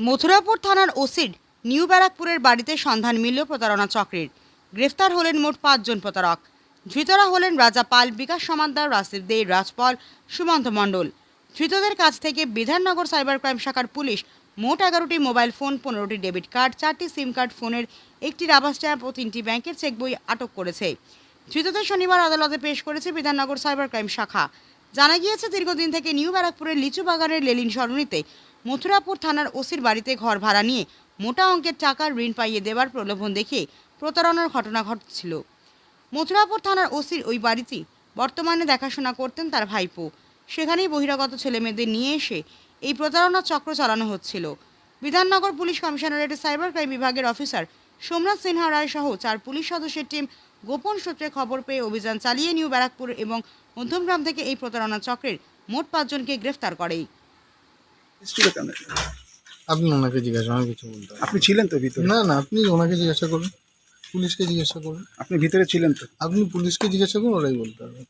মথুরাপুর থানার ওসিড নিউ ব্যারাকপুরের বাড়িতে সন্ধান মিলল প্রতারণা চক্রের। গ্রেফতার হলেন মোট পাঁচজন প্রতারক। ধৃতরা হলেন রাজা পাল, বিকাশ সমাদ্দার রাসিদ দে, রাজপাল, সুমন্ত মণ্ডল। ধৃতদের কাছ থেকে বিধাননগর সাইবার ক্রাইম শাখার পুলিশ মোট এগারোটি মোবাইল ফোন, পনেরোটি ডেবিট কার্ড, চারটি সিম কার্ড, ফোনের একটি রাবার স্ট্যাম্প ও তিনটি ব্যাংকের চেক বই আটক করেছে। ধৃতদের শনিবার আদালতে পেশ করেছে বিধাননগর সাইবার ক্রাইম শাখা। জানা গিয়েছে, দীর্ঘদিন থেকে নিউ ব্যারাকপুরের লিচু বাগানের লেলিন সরণিতে মথুরাপুর থানার ওসির বাড়িতে ঘর ভাড়া নিয়ে মোটা অঙ্কের টাকার ঋণ পাইয়ে দেওয়ার প্রলোভন দেখিয়ে প্রতারণার ঘটনা ঘটছিল। মথুরাপুর থানার ওসির ওই বাড়িটি বর্তমানে দেখাশোনা করতেন তার ভাইপো। সেখানেই বহিরাগত ছেলেমেয়েদের নিয়ে এসে এই প্রতারণার চক্র চালানো হচ্ছিল। বিধাননগর পুলিশ কমিশনারেটের সাইবার ক্রাইম বিভাগের অফিসার সোমনাথ সিনহা রায় সহ চার পুলিশ সদস্যের টিম গোপন সূত্রে খবর পেয়ে অভিযান চালিয়ে নিউ ব্যারাকপুর এবং মধ্যমগ্রাম থেকে এই প্রতারণা চক্রের মোট পাঁচজনকে গ্রেফতার করে কেন? আপনি ওনাকে জিজ্ঞাসা আমি কিছু বলতে পারব আপনি ছিলেন তো ভিতরে? না না আপনি ওনাকে জিজ্ঞাসা করুন পুলিশকে জিজ্ঞাসা করুন। আপনি ভিতরে ছিলেন তো? আপনি পুলিশকে জিজ্ঞাসা করুন ওরাই বলতে পারবে।